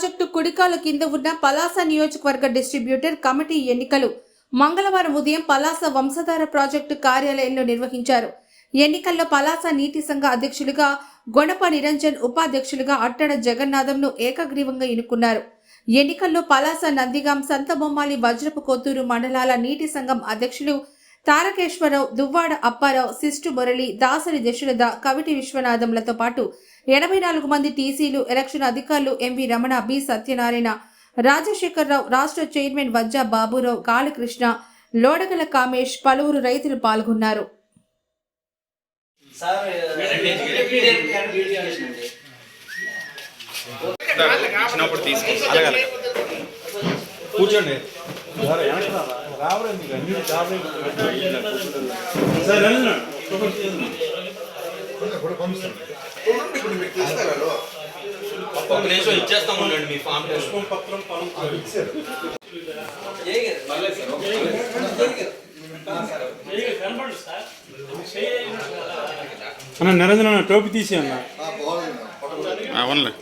Project కుడికాలు కింద ఉన్న పలాస నియోజకవర్గ డిస్ట్రిబ్యూటర్ కమిటీ ఎన్నికలు. మంగళవారం ఉదయం పలాస వంశధార ప్రాజెక్టు కార్యాలయంలో నిర్వహించారు. ఎన్నికల్లో పలాస నీటి సంఘ అధ్యక్షులుగా గొడప నిరంజన్ ఉపాధ్యక్షులుగా అట్టడ జగన్నాథంను ఏకగ్రీవంగా ఎన్నుకున్నారు. ఎన్నికల్లో పలాస నందిగాం సంతబొమ్మాలి వజ్రపు కొత్తూరు మండలాల నీటి సంఘం అధ్యక్షులు తారకేశ్వరరావు దువ్వాడ అప్పారావు సిస్టు మురళి దాసరి దశరథ కవిటి విశ్వనాథంలతో పాటు ఎనభై నాలుగు మంది టీసీలు ఎలక్షన్ అధికారులు ఎంవి రమణ బి సత్యనారాయణ రాజశేఖరరావు రాష్ట్ర చైర్మన్ వజ్జా బాబురావు కాళకృష్ణ లోడగల కామేష్ పలువురు రైతులు పాల్గొన్నారు. కూర్చోండి. సార్ రండి ఒక నిమిషం ఇచ్చేస్తాం ఉండండి మీ ఫామ్ పత్రం అన్న. నిరంజన అన్న టోపీ తీసి అన్న అవునులే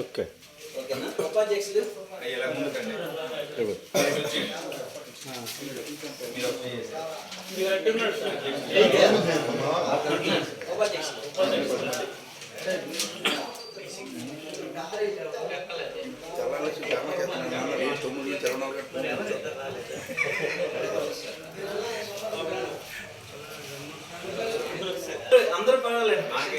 ఓకే. ఉపాధ్యక్షులు ఉపాధ్యక్షులు అందరూ పర్వాలేదు నాకే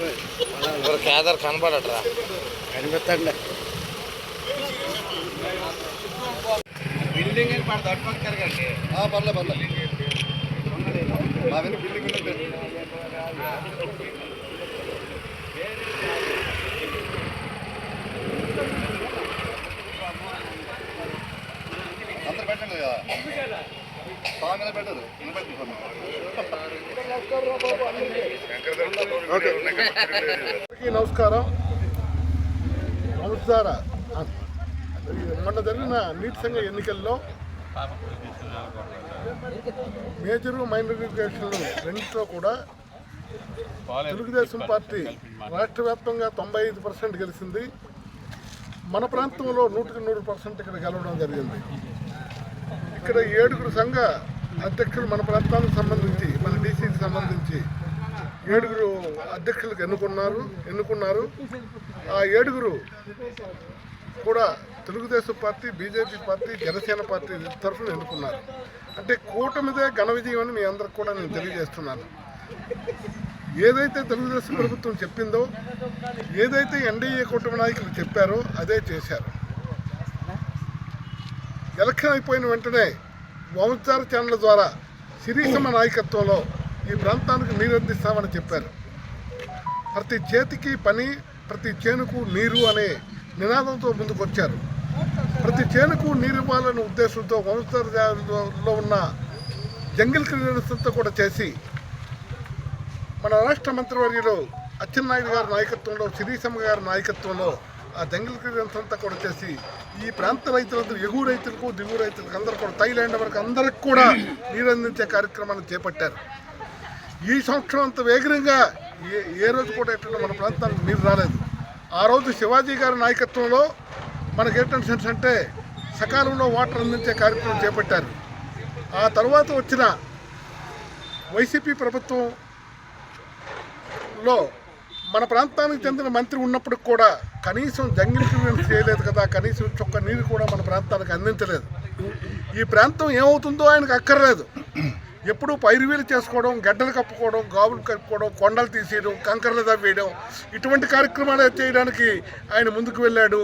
సిటీ గారు ఉన్నారు పంపించేస్తారు ఏమొచ్చండి కేదార్ కనపడట్రా కనిపిస్తండి బిల్డింగ్ అని పడ దట్టుకుంటారు కండి పర్లే పర్లే మా వెనక బిల్డింగ్ ఉన్నది అందరు పెట్టండి కదా స్వామి మీద పెట్టదు నిలబెట్టుకోండి అందరికీ నమస్కారం. నమస్కార. మొన్న జరిగిన నీటి సంఘ ఎన్నికల్లో మేజరు మైనర్ ఎడ్యుకేషన్ రెండింటిలో కూడా తెలుగుదేశం పార్టీ రాష్ట్ర వ్యాప్తంగా తొంభై ఐదు పర్సెంట్ గెలిచింది. మన ప్రాంతంలో నూటికి నూరు పర్సెంట్ ఇక్కడ గెలవడం జరిగింది. ఇక్కడ ఏడుగురు సంఘ అధ్యక్షులు మన ప్రాంతానికి సంబంధించి సంబంధించి ఏడుగురు అధ్యక్షులకు ఎన్నుకున్నారు ఎన్నుకున్నారు. ఆ ఏడుగురు కూడా Telugu Desam party BJP party Janasena party తరఫున ఎన్నుకున్నారు. అంటే కూటమిదే ఘన విజయం అని మీ అందరికి కూడా నేను తెలియజేస్తున్నాను. ఏదైతే తెలుగుదేశం ప్రభుత్వం చెప్పిందో ఏదైతే ఎన్డీఏ కూటమి నాయకులు చెప్పారో అదే చేశారు. ఎలక్షన్ అయిపోయిన వెంటనే వంశార ఛానల్ ద్వారా శిరీషమ్మ నాయకత్వంలో ఈ ప్రాంతానికి నీరు అందిస్తామని చెప్పారు. ప్రతి చేతికి పని ప్రతి చేనుకు నీరు అనే నినాదంతో ముందుకొచ్చారు. ప్రతి చేనుకు నీరు ఇవ్వాలనే ఉద్దేశంతో వంశధారలో ఉన్న జంగిల్ క్లియరెన్స్ అంతా కూడా చేసి మన రాష్ట్ర మంత్రివర్యులు అచ్చెన్నాయుడు గారి నాయకత్వంలో శిరీషమ్మ గారి నాయకత్వంలో ఆ జంగిల్ క్లియరెన్స్ అంతా కూడా చేసి ఈ ప్రాంత రైతులందరూ ఎగువ రైతులకు దిగువ రైతులకు అందరూ కూడా థైలాండ్ వరకు అందరికి కూడా నీరు అందించే కార్యక్రమాన్ని చేపట్టారు. ఈ సంవత్సరం అంత వేగంగా ఏ ఏ రోజు కూడా ఎట్లా మన ప్రాంతానికి నీరు రాలేదు. ఆ రోజు శివాజీ గారి నాయకత్వంలో మనకి ఏంటంటే సెన్స్ అంటే సకాలంలో వాటర్ అందించే కార్యక్రమం చేపట్టారు. ఆ తర్వాత వచ్చిన వైసీపీ ప్రభుత్వంలో మన ప్రాంతానికి చెందిన మంత్రి ఉన్నప్పుడు కూడా కనీసం జంగిల్ క్లియరెన్స్ చేయలేదు కదా కనీసం చొక్క నీరు కూడా మన ప్రాంతానికి అందించలేదు. ఈ ప్రాంతం ఏమవుతుందో ఆయనకు అక్కర్లేదు. ఎప్పుడూ పైరువీలు చేసుకోవడం గడ్డలు కప్పుకోవడం గాబులు కప్పుకోవడం కొండలు తీసేయడం కంకర్లు తవ్వేయడం ఇటువంటి కార్యక్రమాలు చేయడానికి ఆయన ముందుకు వెళ్ళాడు.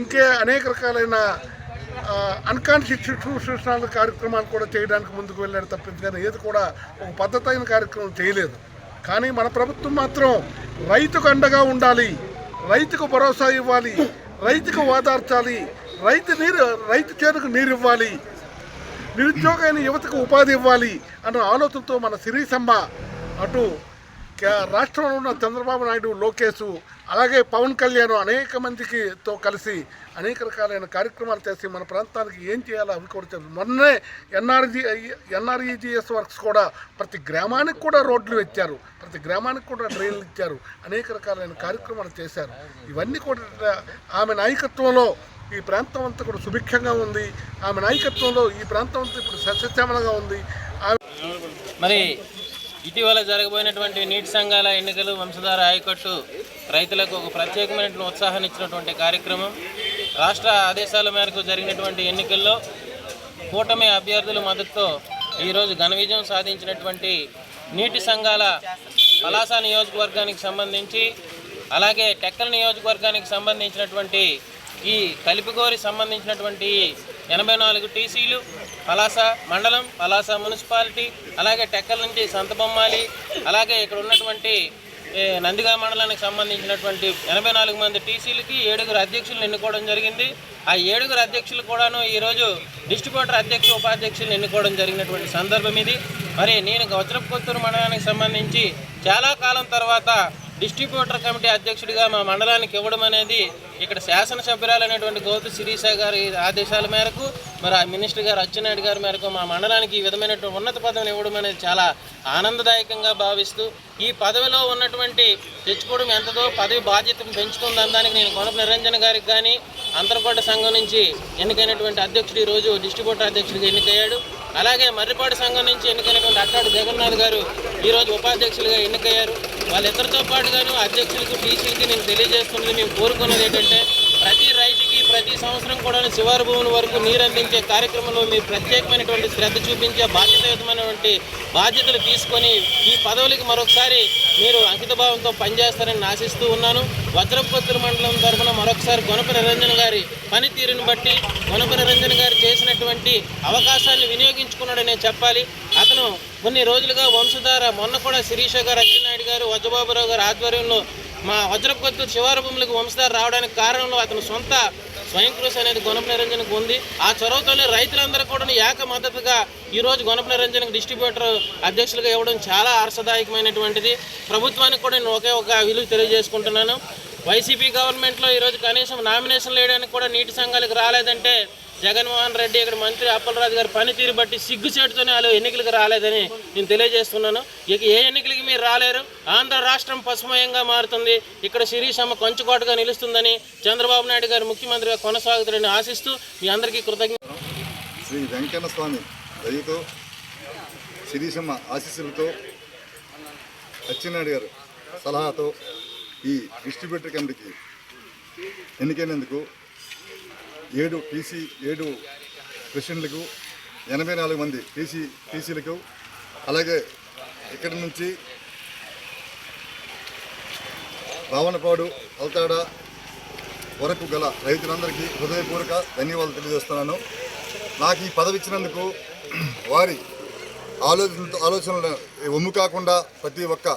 ఇంకే అనేక రకాలైన అన్కాన్స్టిట్యూషనల్ కార్యక్రమాలు కూడా చేయడానికి ముందుకు వెళ్ళాడు తప్పింది కానీ ఏది కూడా ఒక పద్ధతి అయిన కార్యక్రమం చేయలేదు. కానీ మన ప్రభుత్వం మాత్రం రైతుకు అండగా ఉండాలి రైతుకు భరోసా ఇవ్వాలి రైతుకు ఓదార్చాలి రైతు నీరు రైతు చేనుకు నీరు ఇవ్వాలి నిరుద్యోగైన యువతకు ఉపాధి ఇవ్వాలి అన్న ఆలోచనతో మన సిరీసమ్మ అటు రాష్ట్రంలో ఉన్న చంద్రబాబు నాయుడు లోకేష్ అలాగే పవన్ కళ్యాణ్ అనేక మందికితో కలిసి అనేక రకాలైన కార్యక్రమాలు చేసి మన ప్రాంతానికి ఏం చేయాలో అవి కూడా మొన్నే ఎన్ఆర్జీ ఎన్ఆర్ఈజిఎస్ వర్క్స్ కూడా ప్రతి గ్రామానికి కూడా రోడ్లు ఇచ్చారు. ప్రతి గ్రామానికి కూడా ట్రైన్లు ఇచ్చారు. అనేక రకాలైన కార్యక్రమాలు చేశారు. ఇవన్నీ కూడా ఆమె నాయకత్వంలో ఈ ప్రాంతం అంతా కూడా సుభిక్షంగా ఉంది. ఆమె నాయకత్వంలో ఈ ప్రాంతం అంతా ఇప్పుడు సస్యశ్యామలంగా ఉంది. మరి ఇటీవల జరగబోయినటువంటి నీటి సంఘాల ఎన్నికలు వంశధార ఆయకట్టు రైతులకు ఒక ప్రత్యేకమైన ఉత్సాహాన్ని ఇచ్చినటువంటి కార్యక్రమం. రాష్ట్ర ఆదేశాల మేరకు జరిగినటువంటి ఎన్నికల్లో కూటమి అభ్యర్థుల మద్దతుతో ఈరోజు ఘన విజయం సాధించినటువంటి నీటి సంఘాల పలాస నియోజకవర్గానికి సంబంధించి అలాగే టెక్కల నియోజకవర్గానికి సంబంధించినటువంటి ఈ కలిపిగోరి సంబంధించినటువంటి ఎనభై నాలుగు టీసీలు పలాస మండలం పలాస మున్సిపాలిటీ అలాగే టెక్కల నుంచి సంతబొమ్మాలి అలాగే ఇక్కడ ఉన్నటువంటి నందిగా మండలానికి సంబంధించినటువంటి ఎనభై నాలుగు మంది టీసీలకి ఏడుగురు అధ్యక్షులను ఎన్నుకోవడం జరిగింది. ఆ ఏడుగురు అధ్యక్షులు కూడాను ఈరోజు డిస్ట్రిబ్యూటర్ అధ్యక్ష ఉపాధ్యక్షులను ఎన్నుకోవడం జరిగినటువంటి సందర్భం ఇది. మరి నేను వజ్రపు కొత్తూరు మండలానికి సంబంధించి చాలా కాలం తర్వాత డిస్ట్రిబ్యూటర్ కమిటీ అధ్యక్షుడిగా మా మండలానికి ఇవ్వడం అనేది ఇక్కడ శాసనసభ్యురాలైనటువంటి గౌతు శిరీష గారి ఆదేశాల మేరకు మరి మినిస్టర్ గారు అచ్చెన్నాయుడు గారి మేరకు మా మండలానికి ఈ విధమైనటువంటి ఉన్నత పదవిని ఇవ్వడం అనేది చాలా ఆనందదాయకంగా భావిస్తూ ఈ పదవిలో ఉన్నటువంటి తెచ్చుకోవడం ఎంతదో పదవి బాధ్యతను పెంచుతుంది దానికి నేను కొనప నిరంజన్ గారికి కానీ అంతర్కోట సంఘం నుంచి ఎన్నికైనటువంటి అధ్యక్షుడు ఈరోజు డిస్ట్రిబ్యూటర్ అధ్యక్షుడిగా ఎన్నికయ్యాడు. అలాగే మర్రిపాడు సంఘం నుంచి ఎన్నికైనటువంటి అట్టాడు జగన్నాథ్ గారు ఈరోజు ఉపాధ్యక్షులుగా ఎన్నికయ్యారు. వాళ్ళిద్దరితో పాటుగాను అధ్యక్షులకు టీసీలకి నేను తెలియజేస్తున్నది మేము కోరుకున్నది ఏంటంటే ప్రతి రైతు ప్రతి సంవత్సరం కూడా శివారు భూముల వరకు నీరు అందించే కార్యక్రమంలో మీరు ప్రత్యేకమైనటువంటి శ్రద్ధ చూపించే బాధ్యతయుతమైనటువంటి బాధ్యతలు తీసుకొని ఈ పదవులకి మరొకసారి మీరు అంకితభావంతో పనిచేస్తారని ఆశిస్తూ ఉన్నాను. వజ్రపత్తుల మండలం తరఫున మరొకసారి గొనప నిరంజన్ గారి పనితీరుని బట్టి గొనప నిరంజన్ గారు చేసినటువంటి అవకాశాన్ని వినియోగించుకున్నాడనే చెప్పాలి. అతను కొన్ని రోజులుగా వంశధార మొన్న కూడా శిరీష గారు అచ్చెన్నాయుడు గారు వజ్రబాబురావు గారు ఆధ్వర్యంలో మా వజ్రపత్తు శివారు భూములకు వంశధార రావడానికి కారణంలో అతను సొంత స్వయం కృషి అనేది గుణప నిరంజన్కి ఉంది. ఆ చొరవతోనే రైతులందరూ కూడా ఏక మద్దతుగా ఈరోజు గుణప నిరంజన్కి డిస్ట్రిబ్యూటర్ అధ్యక్షులుగా ఇవ్వడం చాలా హర్షదాయకమైనటువంటిది ప్రభుత్వానికి కూడా నేను ఒకే ఒక విలువ తెలియజేసుకుంటున్నాను. వైసీపీ గవర్నమెంట్లో ఈరోజు కనీసం నామినేషన్ వేయడానికి కూడా నీటి సంఘాలకు రాలేదంటే జగన్మోహన్ రెడ్డి ఇక్కడ మంత్రి అప్పలరాజు గారి పనితీరు బట్టి సిగ్గుచేటుతోనే వాళ్ళు ఎన్నికలకు రాలేదని నేను తెలియజేస్తున్నాను. ఇక ఏ ఎన్నికలకి మీరు రాలేరు? ఆంధ్ర రాష్ట్రం పశుమయంగా మారుతుంది. ఇక్కడ శిరీషమ్మ కొంచుకోటగా నిలుస్తుందని చంద్రబాబు నాయుడు గారు ముఖ్యమంత్రిగా కొనసాగుతారని ఆశిస్తూ మీ అందరికీ కృతజ్ఞ శ్రీ వెంకన్న స్వామి దయతో శిరీషమ్మ ఆశీస్సులతో అచ్చెన్నాయుడు గారు సలహాతో ఈ డిస్ట్రిబ్యూటర్ కమిటీకి ఎన్నికైనందుకు ఏడు టీసీ ఏడు క్రిస్టియన్లకు ఎనభై నాలుగు మంది టీసీ టీసీలకు అలాగే ఇక్కడి నుంచి రావణపాడు అల్తాడ వరకు గల రైతులందరికీ హృదయపూర్వక ధన్యవాదాలు తెలియజేస్తున్నాను. నాకు ఈ పదవి ఇచ్చినందుకు వారి ఆలోచనలతో ఆలోచనలు ఒమ్ము కాకుండా ప్రతి ఒక్క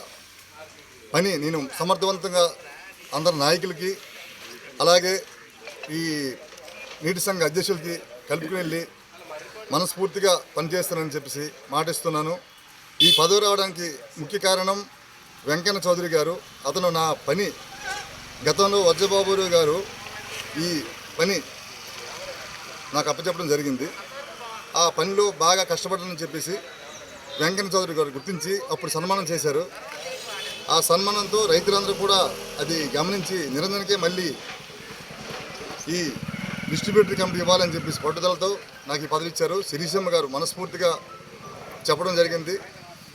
పని నేను సమర్థవంతంగా అందరి నాయకులకి అలాగే ఈ నీటి సంఘ అధ్యక్షులకి కలుపుకుని వెళ్ళి మనస్ఫూర్తిగా పనిచేస్తానని చెప్పేసి మాటిస్తున్నాను. ఈ పదవి రావడానికి ముఖ్య కారణం వెంకన్న చౌదరి గారు. అతను నా పని గతంలో వజ్రబాబు గారు ఈ పని నాకు అప్పచెప్పడం జరిగింది. ఆ పనిలో బాగా కష్టపడని చెప్పేసి వెంకన్న చౌదరి గారు గుర్తించి అప్పుడు సన్మానం చేశారు. ఆ సన్మానంతో రైతులందరూ కూడా అది గమనించి నిరంజనకే మళ్ళీ ఈ డిస్ట్రిబ్యూటరీ కమిటీ ఇవ్వాలని చెప్పేసి పట్టుదలతో నాకు ఈ పదవి ఇచ్చారు. సిరిసమ్మ గారు మనస్ఫూర్తిగా చెప్పడం జరిగింది.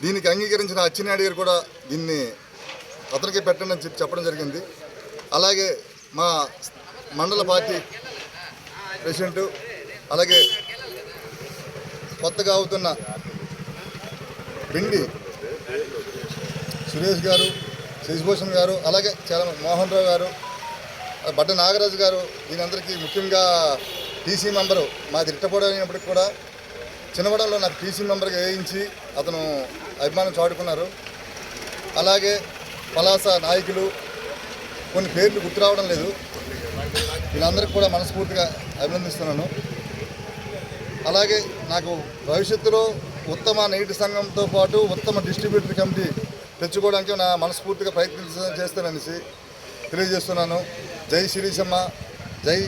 దీనికి అంగీకరించిన అచ్చినాయుడు గారు కూడా దీన్ని అతనికి పెట్టండి అని చెప్పి చెప్పడం జరిగింది. అలాగే మా మండల పార్టీ ప్రెసిడెంట్ అలాగే కొత్తగా అవుతున్న పిండి సురేష్ గారు శశిభూషణ్ గారు అలాగే చాలా మోహన్ రావు గారు బడ్డ నాగరాజు గారు దీనందరికీ ముఖ్యంగా టీసీ మెంబరు మాది ఇట్టపొడి కూడా చిన్నవడంలో నాకు టీసీ మెంబర్గా వేయించి అతను అభిమానం చాటుకున్నారు. అలాగే పలాస నాయకులు కొన్ని పేర్లు గుర్తు రావడం లేదు. వీళ్ళందరికీ కూడా మనస్ఫూర్తిగా అభినందిస్తున్నాను. అలాగే నాకు భవిష్యత్తులో ఉత్తమ నీటి సంఘంతో పాటు ఉత్తమ డిస్ట్రిబ్యూటర్ కమిటీ తెచ్చుకోవడానికి నా మనస్ఫూర్తిగా ప్రయత్నం చేస్తాననేసి తెలియజేస్తున్నాను. జై శిరీషమ్మ జై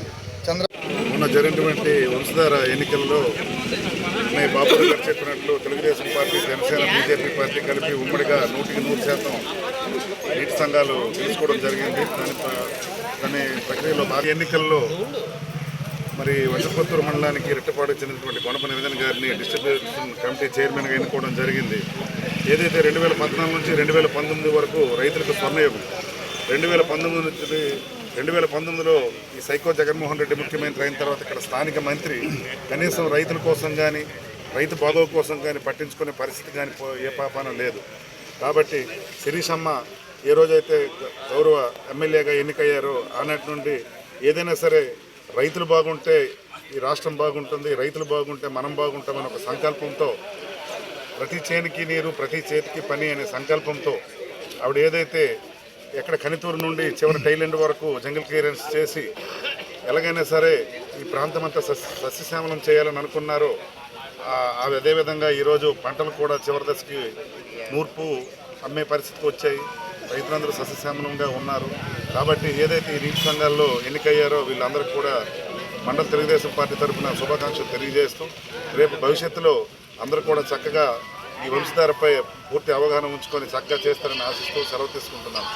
చంద్ర మొన్న జరిగినటువంటి వంశధార ఎన్నికల్లో అన్నయ్య బాబు గారు చెప్పినట్లు Telugu Desam party Janasena BJP party కలిపి ఉమ్మడిగా నూటికి నూరు శాతం నీటి సంఘాలు తీసుకోవడం జరిగింది. దాని దాని ప్రక్రియలో భారీ ఎన్నికల్లో మరి వజపత్తూరు మండలానికి రెట్టపాటు చెందినటువంటి కొనప నివేదన గారిని డిస్ట్రిబ్యూషన్ కమిటీ చైర్మన్గా ఎన్నుకోవడం జరిగింది. ఏదైతే రెండు వేల పద్నాలుగు నుంచి రెండు వేల పంతొమ్మిది వరకు రైతులకు స్వర్ణయోగం రెండు వేల పంతొమ్మిది నుంచి రెండు వేల పంతొమ్మిదిలో ఈ సైకో జగన్మోహన్ రెడ్డి ముఖ్యమంత్రి అయిన తర్వాత ఇక్కడ స్థానిక మంత్రి కనీసం రైతుల కోసం కానీ రైతు బాధవ కోసం కానీ పట్టించుకునే పరిస్థితి కానీ పో- ఏ పాపాన లేదు. కాబట్టి శిరీషమ్మ ఏ రోజైతే గౌరవ ఎమ్మెల్యేగా ఎన్నికయ్యారో ఆనాటి నుండి ఏదైనా సరే రైతులు బాగుంటే ఈ రాష్ట్రం బాగుంటుంది రైతులు బాగుంటే మనం బాగుంటామని ఒక సంకల్పంతో ప్రతి చేనికి నీరు ప్రతి చేతికి పని అనే సంకల్పంతో ఆవిడ ఏదైతే ఎక్కడ కనితూరు నుండి చివరి టైలెండ్ వరకు జంగిల్ క్లియరెన్స్ చేసి ఎలాగైనా సరే ఈ ప్రాంతం అంతా సస్యశ్యామలం చేయాలని అనుకున్నారో. ఆ- అదేవిధంగా ఈరోజు పంటలు కూడా చివరి దశకి నూర్పు అమ్మే పరిస్థితికి వచ్చాయి. రైతులందరూ సస్యశ్యామలంగా ఉన్నారు. కాబట్టి ఏదైతే ఈ నీటి సంఘాల్లో ఎన్నికయ్యారో వీళ్ళందరికీ కూడా మండల తెలుగుదేశం పార్టీ తరఫున శుభాకాంక్షలు తెలియజేస్తూ రేపు భవిష్యత్తులో అందరూ కూడా చక్కగా ఈ వంశధారపై పూర్తి అవగాహన ఉంచుకొని చక్కగా చేస్తారని ఆశిస్తూ సెలవు తీసుకుంటున్నాను.